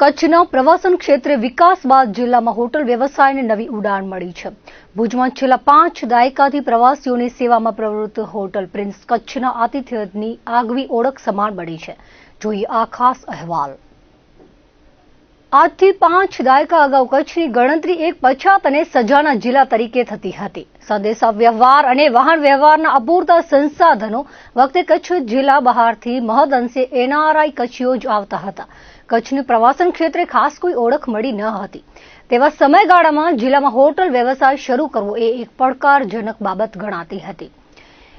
કચ્છના પ્રવાસન ક્ષેત્રે વિકાસ બાદ જિલ્લામાં હોટલ વ્યવસાયને નવી ઉડાન મળી છે. ભુજમાં છેલ્લા પાંચ દાયકાથી પ્રવાસીઓની સેવામાં પ્રવૃત્ત હોટલ પ્રિન્સ કચ્છના આતિથ્યની આગવી ઓળખ સમાન બની છે. જોઈએ આ ખાસ અહેવાલ. આજથી પાંચ દાયકા અગાઉ કચ્છની ગણતરી એક પછાત અને સજાના જિલ્લા તરીકે થતી હતી. સંદેશા વ્યવહાર અને વાહન વ્યવહારના અપૂરતા સંસાધનો વખતે કચ્છ જિલ્લા બહારથી મહદઅંશે એનઆરઆઈ કચ્છીઓ જ આવતા હતા. કચ્છની પ્રવાસન ક્ષેત્રે ખાસ કોઈ ઓળખ મળી ન હતી. તેવા સમયગાળામાં જિલ્લામાં હોટલ વ્યવસાય શરૂ કરવો એ એક પડકારજનક બાબત ગણાતી હતી.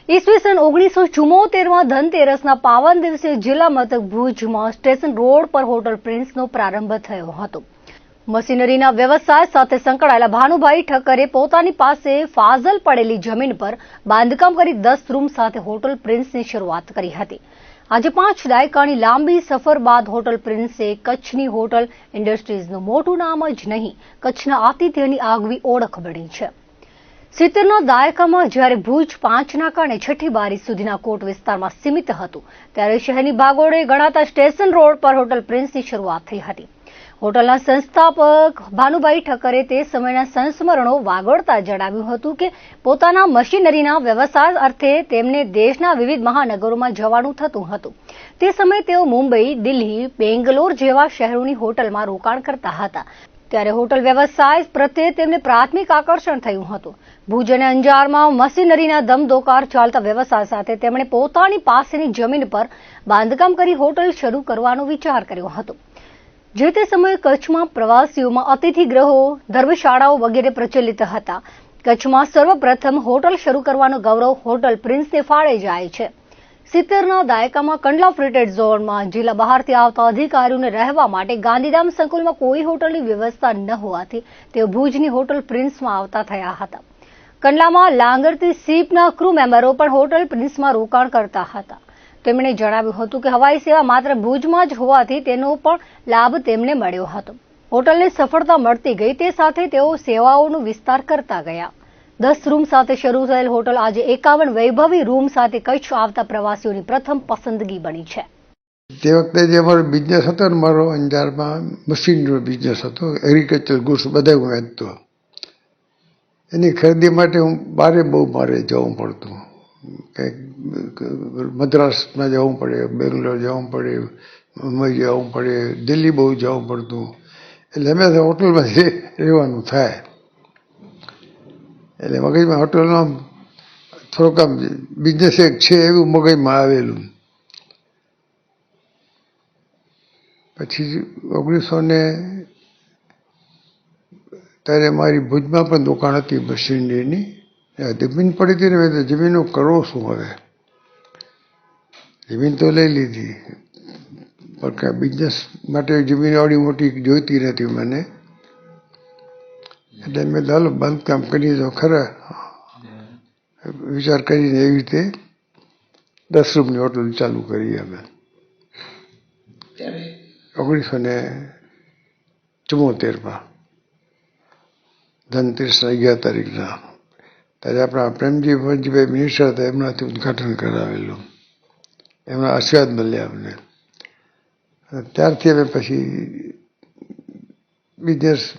ઈસવીસન ઓગણીસો ચુમ્મોતેરમાં ધનતેરસના પાવન દિવસે જિલ્લા મથક ભુજમાં સ્ટેશન રોડ પર હોટલ પ્રિન્સનો પ્રારંભ થયો હતો. મશીનરીના વ્યવસાય સાથે સંકળાયેલા ભાનુભાઈ ઠક્કરે પોતાની પાસે ફાઝલ પડેલી જમીન પર બાંધકામ કરી દસ રૂમ સાથે હોટલ પ્રિન્સની શરૂઆત કરી હતી. આજે પાંચ દાયકાની લાંબી સફર બાદ હોટલ પ્રિન્સે કચ્છની હોટલ ઇન્ડસ્ટ્રીઝનું મોટું નામ જ નહીં, કચ્છના આતિથ્યની આગવી ઓળખ બની છે. સિત્તેરના દાયકામાં જ્યારે ભુજ પાંચના કારણે છઠ્ઠી બારી સુધીના કોટ વિસ્તારમાં સીમિત હતું, ત્યારે શહેરની ભાગોળે ગણાતા સ્ટેશન રોડ પર હોટલ પ્રિન્સની શરૂઆત થઈ હતી. હોટલના સંસ્થાપક ભાનુભાઈ ઠક્કરે તે સમયના સંસ્મરણો વાગોળતા જણાવ્યું હતું કે પોતાના મશીનરીના વ્યવસાય અર્થે તેમને દેશના વિવિધ મહાનગરોમાં જવાનું થતું હતું. તે સમયે તેઓ મુંબઈ, દિલ્હી, બેંગ્લોર જેવા શહેરોની હોટલમાં રોકાણ કરતા હતા. ત્યારે હોટલ વ્યવસાય પ્રત્યે તેમને પ્રાથમિક આકર્ષણ થયું હતું. ભુજ અને અંજારમાં મશીનરીના ધમધોકાર ચાલતા વ્યવસાય સાથે તેમણે પોતાની પાસેની જમીન પર બાંધકામ કરી હોટલ શરૂ કરવાનો વિચાર કર્યો હતો. જે તે સમયે કચ્છમાં પ્રવાસીઓમાં અતિથિ ગ્રહો, ધર્મશાળાઓ વગેરે પ્રચલિત હતા. કચ્છમાં સર્વપ્રથમ હોટલ શરૂ કરવાનો ગૌરવ હોટલ પ્રિન્સને ફાળે જાય છે. સિત્તેરના દાયકામાં કંડલા ફ્રીટેડ ઝોનમાં જિલ્લા બહારથી આવતા અધિકારીઓને રહેવા માટે ગાંધીધામ સંકુલમાં કોઈ હોટલની વ્યવસ્થા ન હોવાથી તેઓ ભુજની હોટલ પ્રિન્સમાં આવતા થયા હતા. કંડલામાં લાંગરતી સીપના ક્રૂ મેમ્બરો પણ હોટલ પ્રિન્સમાં રોકાણ કરતા હતા. તેમણે જણાવ્યું હતું કે હવાઈ સેવા માત્ર ભુજમાં જ હોવાથી તેનો પણ લાભ તેમને મળ્યો હતો. હોટલને સફળતા મળતી ગઈ તે સાથે તેઓ સેવાઓનો વિસ્તાર કરતા ગયા. દસ રૂમ સાથે શરૂ થયેલ હોટલ આજે એકાવન વૈભવી રૂમ સાથે કચ્છ આવતા પ્રવાસીઓની પ્રથમ પસંદગી બની છે. તે વખતે જે અમારો બિઝનેસ હતો ને મારો અંજારમાં મશીનનો બિઝનેસ હતો એગ્રીકલ્ચર ગુડ્સ બધા હું વેચતો. એની ખરીદી માટે હું બારે બહુ મારે જવું પડતું. કંઈક મદ્રાસમાં જવું પડે, બેંગ્લોર જવું પડે, મુંબઈ જવું પડે, દિલ્હી બહુ જવું પડતું. એટલે અમે હોટલમાં રહેવાનું થાય. એટલે મગજમાં હોટલનો થોડોક આમ બિઝનેસ એક છે એવું મગજમાં આવેલું. પછી ઓગણીસો ને ત્યારે મારી ભુજમાં પણ દુકાન હતી મશીનરીની જમીન પડી હતી ને મેં તો જમીનો કરવો શું હવે? જમીન તો લઈ લીધી. પણ કાંઈ બિઝનેસ માટે જમીન આવડી મોટી જોઈતી નથી મને. એટલે મેં ચાલો બાંધકામ કરી દો ખરા. વિચાર કરીને એવી રીતે દસ રૂમની હોટલ ચાલુ કરી અમે. ઓગણીસો ને ચુમ્મોતેરમાં ધનતેરસના અગિયાર તારીખના. ત્યારે આપણા પ્રેમજી ભંજભાઈ મિનિસ્ટર હતા, એમનાથી ઉદઘાટન કરાવેલું. એમના આશીર્વાદ મળ્યા અમને. ત્યારથી અમે પછી બિઝનેસ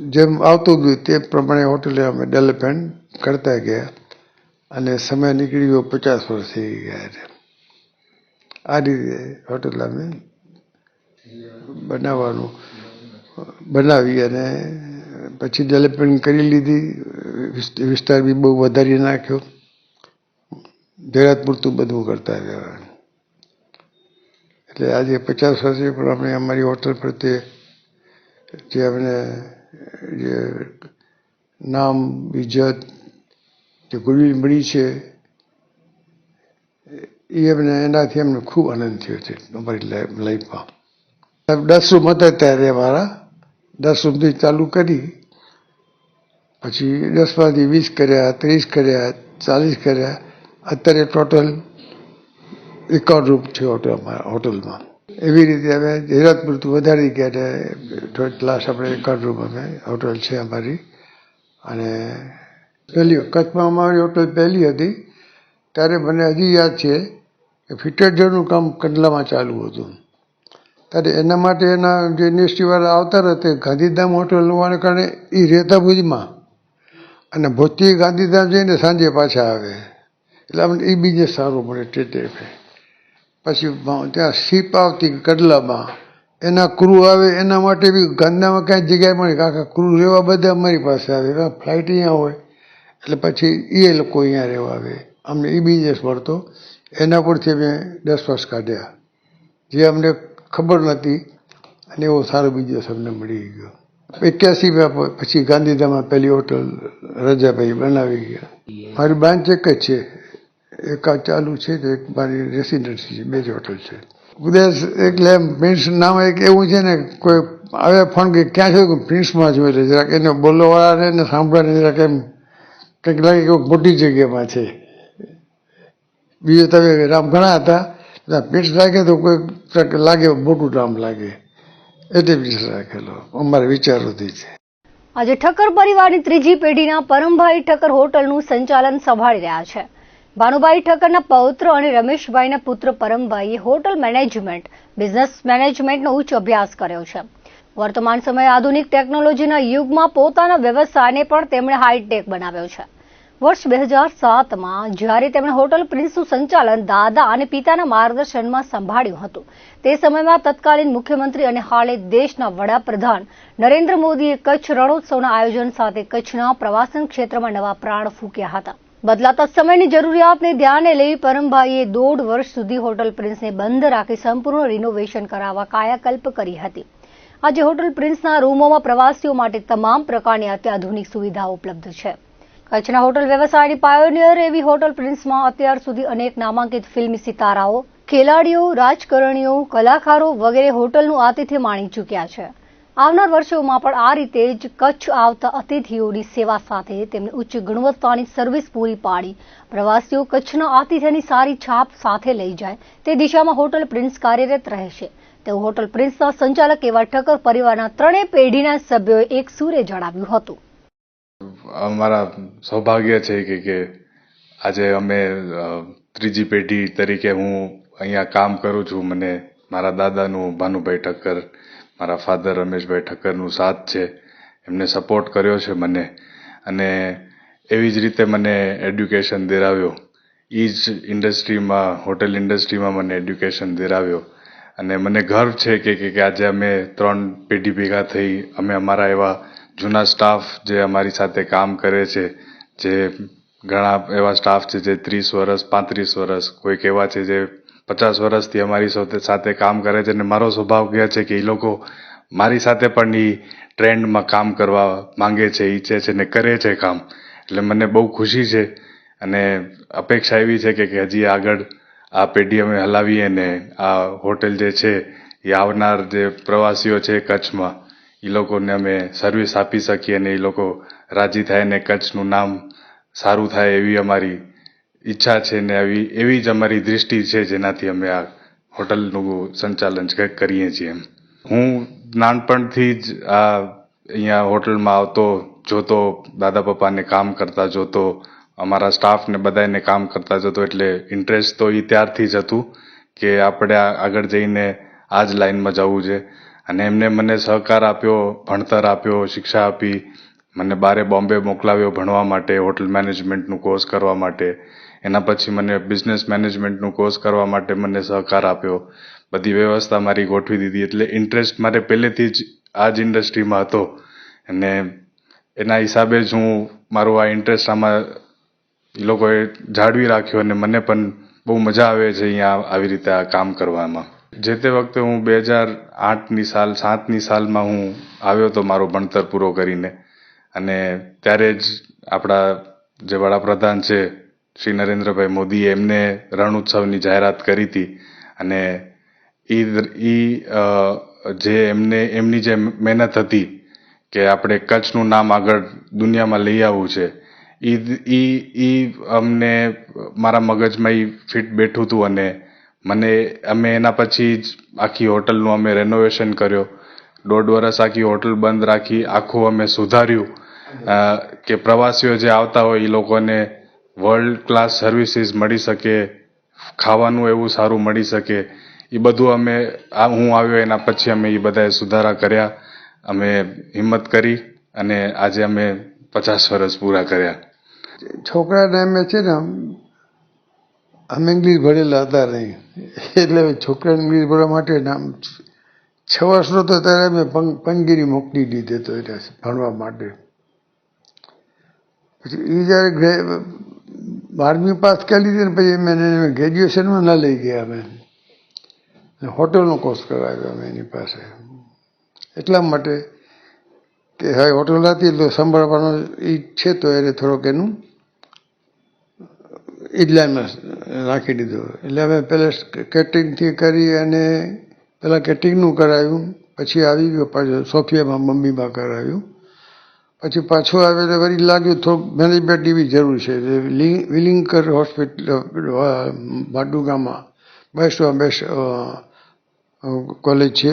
જેમ આવતું ગયું તે પ્રમાણે હોટલે અમે ડેવલપમેન્ટ કરતા ગયા અને સમય નીકળી ગયો પચાસ વર્ષ થઈ ગયા છે. આ રીતે હોટલ અમે બનાવવાનું, બનાવી અને પછી ડેવલપમેન્ટ કરી લીધી. વિસ્તાર બી બહુ વધારી નાખ્યો. જરાત પૂરતું બધું કરતા ગયા એટલે આજે પચાસ વર્ષે પણ અમે અમારી હોટલ પ્રત્યે જે અમને, જે નામ, ઇજ્જત, જે ગુડવિલ મળી છે, એ અમને એનાથી અમને ખૂબ આનંદ થયો છે અમારી લાઈફ- લાઈફમાં. દસ રૂમ હતા ત્યારે અમારા. દસ રૂમથી ચાલુ કરી પછી દસમાંથી વીસ કર્યા, ત્રીસ કર્યા, ચાલીસ કર્યા. અત્યારે ટોટલ એકાવન રૂમ છે હોટલમાં એવી રીતે અમે હેરાત પૂરતું વધારી ગયા થોડીક લાસ્ટ આપણે એકાવન રૂમ અમે હોટલ છે અમારી. અને પહેલી કચ્છમાં અમારી હોટલ પહેલી હતી. ત્યારે મને હજી યાદ છે કે ફિટરજરનું કામ કંડલામાં ચાલુ હતું. ત્યારે એના માટે એના જે ઇન્ડસ્ટ્રીવાળા આવતા રહે તે ગાંધીધામ હોટલ હોવાને કારણે એ રહેતા ભુજમાં. અને ભૂજથી ગાંધીધામ જઈને સાંજે પાછા આવે. એટલે અમને એ બિઝનેસ સારો તે ટાઈપે પછી ત્યાં શીપ આવતી કડલામાં, એના ક્રૂ આવે, એના માટે બી ગાંધીધામમાં ક્યાંય જગ્યાએ મળે. કારણ કે ક્રૂ રહેવા બધા અમારી પાસે આવે. ફ્લાઇટ અહીંયા હોય. એટલે પછી એ લોકો અહીંયા રહેવા આવે. અમને એ બિઝનેસ મળતો. એના પરથી અમે દસ વર્ષ કાઢ્યા. જે અમને ખબર નહોતી. અને એવો સારો બિઝનેસ અમને મળી ગયો. એક્યાસીમાં પછી ગાંધીધામમાં પહેલી હોટલ રજાભાઈ બનાવી ગયા. મારી બ્રાન્ચ એક જ છે. એક આ ચાલુ છે તો એક મારી રેસિડેન્સી છે. બે જ હોટલ છે. ઉદય એટલે પ્રિન્સ નામ એક એવું છે ને કોઈ આવે ફોન કે ક્યાં છે? પ્રિન્સમાં જોઈ લે જરાક એને બોલવાવાળાને ને સાંભળવાને જરાક એમ કંઈક લાગે કે મોટી જગ્યામાં છે. બીજો તમે રામ ઘણા હતા. પ્રિન્સ લાગે તો કોઈ લાગે, મોટું રામ લાગે. પ્રિન્સ રાખેલો. અમારા વિચારોથી છે. આજે ઠક્કર પરિવારની ત્રીજી પેઢીના પરમભાઈ ઠક્કર હોટલનું સંચાલન સંભાળી રહ્યા છે. ભાનુભાઈ ઠક્કરના પૌત્ર અને રમેશભાઈના પુત્ર પરમભાઈએ હોટલ મેનેજમેન્ટ, બિઝનેસ મેનેજમેન્ટનો ઉચ્ચ અભ્યાસ કર્યો છે. વર્તમાન સમયે આધુનિક ટેકનોલોજીના યુગમાં પોતાના વ્યવસાયને પણ તેમણે હાઈટેક બનાવ્યો છે. વર્ષ બે હજાર સાતમાં જ્યારે તેમણે હોટલ પ્રિન્સનું સંચાલન દાદા અને પિતાના માર્ગદર્શનમાં સંભાળ્યું હતું, તે સમયમાં તત્કાલીન મુખ્યમંત્રી અને હાલે દેશના વડાપ્રધાન નરેન્દ્ર મોદીએ કચ્છ રણોત્સવના આયોજન સાથે કચ્છના પ્રવાસન ક્ષેત્રમાં નવા પ્રાણ ફૂંક્યા હતા. બદલાતા સમયની જરૂરિયાતને ધ્યાને લઈ પરમભાઈએ દોઢ વર્ષ સુધી હોટલ પ્રિન્સને બંધ રાખી સંપૂર્ણ રિનોવેશન કરાવવા કાયાકલ્પ કરી હતી. આજે હોટલ પ્રિન્સના રૂમોમાં પ્રવાસીઓ માટે તમામ પ્રકારની અત્યાધુનિક સુવિધાઓ ઉપલબ્ધ છે. કચ્છના હોટલ વ્યવસાયની પાયોનિયર એવી હોટલ પ્રિન્સમાં અત્યાર સુધી અનેક નામાંકિત ફિલ્મી સિતારાઓ, ખેલાડીઓ, રાજકારણીઓ, કલાકારો વગેરે હોટલનું આતિથ્ય માણી ચૂક્યા છે. આવનાર વર્ષોમાં પણ આ રીતે જ કચ્છ આવતા અતિથિઓની સેવા સાથે તેમની ઉચ્ચ ગુણવત્તાની સર્વિસ પૂરી પાડી પ્રવાસીઓ કચ્છના આતિથ્યની સારી છાપ સાથે લઈ જાય તે દિશામાં હોટલ પ્રિન્સ કાર્યરત રહેશે. તેવું હોટલ પ્રિન્સના સંચાલક એવા ઠક્કર પરિવારના ત્રણેય પેઢીના સભ્યોએ એક સૂરે જણાવ્યું હતું. અમારા સૌભાગ્ય છે કે કે આજે અમે ત્રીજી પેઢી તરીકે હું અહીંયા કામ કરું છું. મને મારા દાદાનું, ભાનુભાઈ ઠક્કર, મારા ફાધર રમેશભાઈ ઠક્કરનું સાથ છે. એમને સપોર્ટ કર્યો છે મને. અને એવી જ રીતે મને એડ્યુકેશન દિરાવ્યો. એ જ ઇન્ડસ્ટ્રીમાં હોટેલ ઇન્ડસ્ટ્રીમાં મને એડ્યુકેશન દિરાવ્યો. અને મને ગર્વ છે કે કે આજે અમે ત્રણ પેઢી ભેગા થઈ, અમે અમારા એવા જૂના સ્ટાફ જે અમારી સાથે કામ કરે છે, જે ઘણા એવા સ્ટાફ છે જે ત્રીસ વર્ષ, પાંત્રીસ વર્ષ, કોઈક એવા છે જે પચાસ વર્ષથી અમારી સાથે કામ કરે છે અને મારો સ્વભાવ કહે છે કે એ લોકો મારી સાથે પણ એ ટ્રેન્ડમાં કામ કરવા માંગે છે, ઈચ્છે છે ને કરે છે કામ. એટલે મને બહુ ખુશી છે અને અપેક્ષા એવી છે કે હજી આગળ આ પેઢી અમે હલાવીએ ને આ હોટેલ જે છે એ આવનાર જે પ્રવાસીઓ છે કચ્છમાં એ લોકોને અમે સર્વિસ આપી શકીએ અને એ લોકો રાજી થાય ને કચ્છનું નામ સારું થાય એવી અમારી ઈચ્છા છે ને આવી, એવી જ અમારી દૃષ્ટિ છે જેનાથી અમે આ હોટલનું સંચાલન કરીએ છીએ હું નાનપણથી જ આ અહીંયા હોટલમાં આવતો, જોતો, દાદા પપ્પાને કામ કરતા જોતો, અમારા સ્ટાફને બધાને કામ કરતા જતો, એટલે ઇન્ટરેસ્ટ તો એ ત્યારથી જ હતું કે આપણે આગળ જઈને આ જ લાઈનમાં જવું છે. અને એમને મને સહકાર આપ્યો, ભણતર આપ્યો, શિક્ષા આપી, મને બારે બોમ્બે મોકલાવ્યો ભણવા માટે, હોટલ મેનેજમેન્ટનું કોર્સ કરવા માટે. એના પછી મને બિઝનેસ મેનેજમેન્ટનું કોર્સ કરવા માટે મને સહકાર આપ્યો. બધી વ્યવસ્થા મારી ગોઠવી દીધી. એટલે ઇન્ટરેસ્ટ મારે પહેલેથી જ આ જ ઇન્ડસ્ટ્રીમાં હતો. અને એના હિસાબે જ હું મારો આ ઇન્ટરેસ્ટ આમાં એ લોકોએ જાળવી રાખ્યો અને મને પણ બહુ મજા આવે છે અહીંયા આવી રીતે આ કામ કરવામાં. જે તે વખતે હું બે હજાર આઠની સાલ, સાતની સાલમાં હું આવ્યો હતો મારો ભણતર પૂરો કરીને. અને ત્યારે જ આપણા જે વડાપ્રધાન છે, શ્રી નરેન્દ્રભાઈ મોદીએ એમને રણ ઉત્સવની જાહેરાત કરી હતી. અને એ એ જે એમને, એમની જે મહેનત હતી કે આપણે કચ્છનું નામ આગળ દુનિયામાં લઈ આવવું છે એ એ અમને મારા મગજમાં એ ફિટ બેઠું હતું અને મને, અમે એના પછી જ આખી હોટલનું અમે રેનોવેશન કર્યો. દોઢ વર્ષ આખી હોટલ બંધ રાખી, આખું અમે સુધાર્યું. કે પ્રવાસીઓ જે આવતા હોય એ લોકોને વર્લ્ડ ક્લાસ સર્વિસીસ મળી શકે, ખાવાનું એવું સારું મળી શકે. એ બધું અમે હું આવ્યો એના પછી અમે એ બધાએ સુધારા કર્યા. અમે હિંમત કરી અને આજે અમે પચાસ વર્ષ પૂરા કર્યા. છોકરાને અમે છે ને અમે ઇંગ્લિશ ભણેલા હતા નહીં. એટલે છોકરાને ઇંગ્લિશ ભણવા માટે નામ છ વર્ષનો તો ત્યારે અમે પંગીરી મોકલી દીધો હતો એટલે ભણવા માટે. પછી એ જ્યારે બારમી પાસ કરી લીધી ને પછી મેં એને ગ્રેજ્યુએશનમાં ન લઈ ગયા અમે. હોટલનો કોર્સ કરાવ્યો અમે એની પાસે. એટલા માટે કે હવે હોટલ હતી તો સંભાળવાનો એ છે તો એને થોડોક એનું ઇડલાઇનમાં રાખી દીધો. એટલે અમે પહેલાં કેટરિંગથી કરી અને પહેલાં કેટરિંગનું કરાવ્યું પછી આવી ગયો, પાછું સોફિયામાં, મમ્મીમાં કરાવ્યું પછી પાછું આવે તો વળી લાગ્યું થોડુંક મેનેજમેન્ટ એવી જરૂર છે. વિલિંગકર હોસ્પિટલ ભાડુગામાં બેસ્ટ બેસ્ટ કોલેજ છે.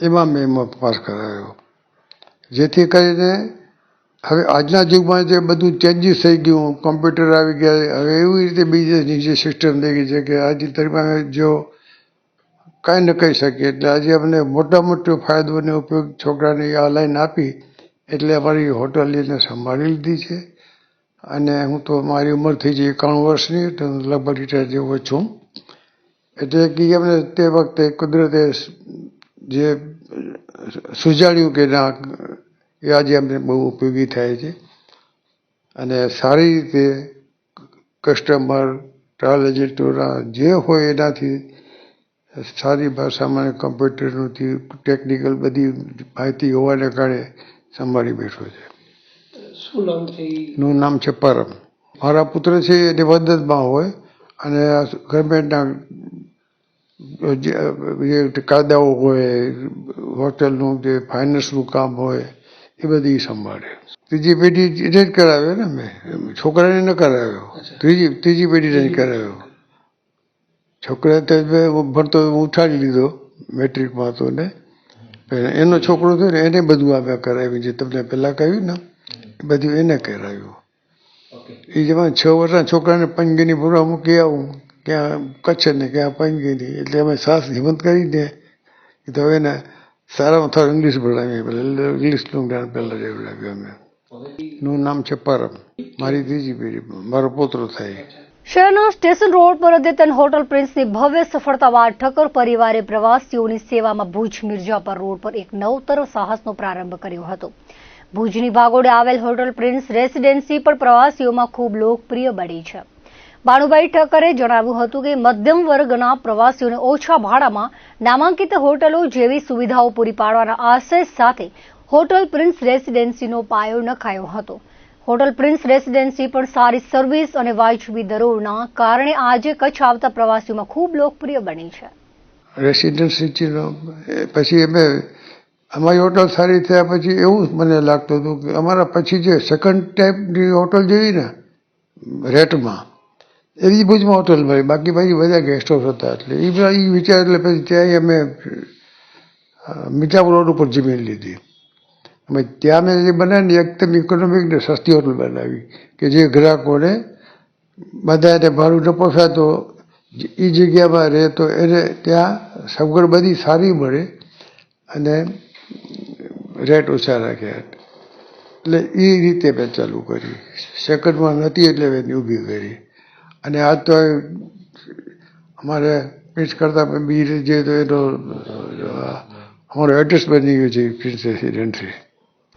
એમાં મેં પાસ કરાવ્યો જેથી કરીને હવે આજના યુગમાં જે બધું ચેન્જીસ થઈ ગયું કોમ્પ્યુટર આવી ગયા, હવે એવી રીતે બિઝનેસની જે સિસ્ટમ થઈ ગઈ છે કે આજે દરમિયાન જો કાંઈ ન કહી શકીએ. એટલે આજે અમને મોટા મોટો ફાયદો અને ઉપયોગ છોકરાને આ લાઈન આપી, એટલે અમારી હોટલ એને સંભાળી લીધી છે. અને હું તો મારી ઉંમર થઈ છે એકાણું વર્ષની, તો લગભગ રિટાયર જેવો છું. એટલે કે અમને તે વખતે કુદરતે જે સુજાડ્યું કે ના એ આજે અમને બહુ ઉપયોગી થાય છે. અને સારી રીતે કસ્ટમર ટ્રાવેલ એજન્ટોના જે હોય એનાથી સારી ભાષામાં કમ્પ્યુટરનુંથી ટેકનિકલ બધી માહિતી હોવાને કારણે સંભાળી બેઠો છે. શું નામ છે ઈ? નું નામ છે પરમ. મારા પુત્ર છે એની મદદમાં હોય અને ગવર્મેન્ટના જે કાયદાઓ હોય હોટલનું જે ફાઇનાન્સનું કામ હોય એ બધી સંભાળે. ત્રીજી પેઢી એને જ કરાવ્યો ને મેં. છોકરાને ન કરાવ્યો. ત્રીજી ત્રીજી પેઢીને જ કરાવ્યો. છોકરા તો ભણતો ઉઠાડી લીધો મેટ્રિકમાં હતો ને. એનો છોકરો થયો ને એને બધું અમે કરાવ્યું જે તમને પહેલાં કહ્યું ને. એ બધું એને કરાવ્યું. એ જેમાં છ વર્ષના છોકરાને પંચગીની ભરવા મૂકી આવું. ક્યાં કચ્છ ને ક્યાં પંચગીની એટલે અમે સાસ હિંમત કરીને દે. તો એને સારામાં સારું ઇંગ્લિશ ભણાવીએ પહેલાં ઇંગ્લિશનું જ્ઞાન પહેલાં લેવડાવ્યું અમે નું નામ છે પરમ મારી ત્રીજી પેઢી શહેરના સ્ટેશન રોડ પર અદ્યતન હોટલ પ્રિન્સની ભવ્ય સફળતા બાદ ઠક્કર પરિવારે પ્રવાસીઓની સેવામાં ભુજ મિર્જાપર રોડ પર એક નવતર સાહસનો પ્રારંભ કર્યો હતો. ભુજની ભાગોળે આવેલ હોટલ પ્રિન્સ રેસિડેન્સી પણ પ્રવાસીઓમાં ખૂબ લોકપ્રિય બની છે. બાણુભાઈ ઠક્કરે જણાવ્યું હતું કે મધ્યમ વર્ગના પ્રવાસીઓને ઓછા ભાડામાં નામાંકિત હોટલો જેવી સુવિધાઓ પૂરી પાડવાના આશય સાથે હોટલ પ્રિન્સ રેસીડેન્સીનો પાયો નખાયો હતો. હોટલ પ્રિન્સ રેસિડેન્સી પણ સારી સર્વિસ અને વાજબી દરોના કારણે આજે કચ્છ આવતા પ્રવાસીઓમાં ખૂબ લોકપ્રિય બની છે. રેસીડેન્સીનો પછી અમે, અમારી હોટલ સારી થયા પછી એવું મને લાગતું હતું કે અમારા પછી જે સેકન્ડ ટાઈપની હોટલ જેવી ને, રેટમાં એવી ભુજમાં હોટલ મળી બાકી પછી બધા ગેસ્ટ હાઉસ હતા એટલે. એ એ વિચાર એટલે પછી ત્યાં અમે મીઠાપુર રોડ ઉપર જમીન લીધી. અમે ત્યાં મેં જે બનાવી ને એકદમ ઇકોનોમિક ને સસ્તી હોટલ બનાવી. કે જે ગ્રાહકોને બધાને ભાડું ન પોસાતો એ જગ્યામાં રહે તો એને ત્યાં સગવડ બધી સારી મળે અને રેટ ઓછા રાખ્યા એટલે એ રીતે મેં ચાલુ કરી સેકન્ડમાં નથી એટલે મેં ઊભી કરી. અને આજ તો અમારે પીચ કરતાં બીજી જે તો એનો અમારો એડ્રેસ બની ગયો છે પ્રિન્સ રેસિડેન્સી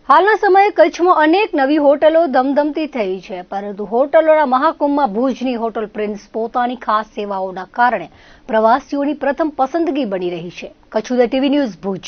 હાલના સમયે કચ્છમાં અનેક નવી હોટલો ધમધમતી થઈ છે, પરંતુ હોટલોના મહાકુંભમાં ભુજની હોટલ પ્રિન્સ પોતાની ખાસ સેવાઓના કારણે પ્રવાસીઓની પ્રથમ પસંદગી બની રહી છે. કચ્છુદા ટીવી ન્યૂઝ ભુજ.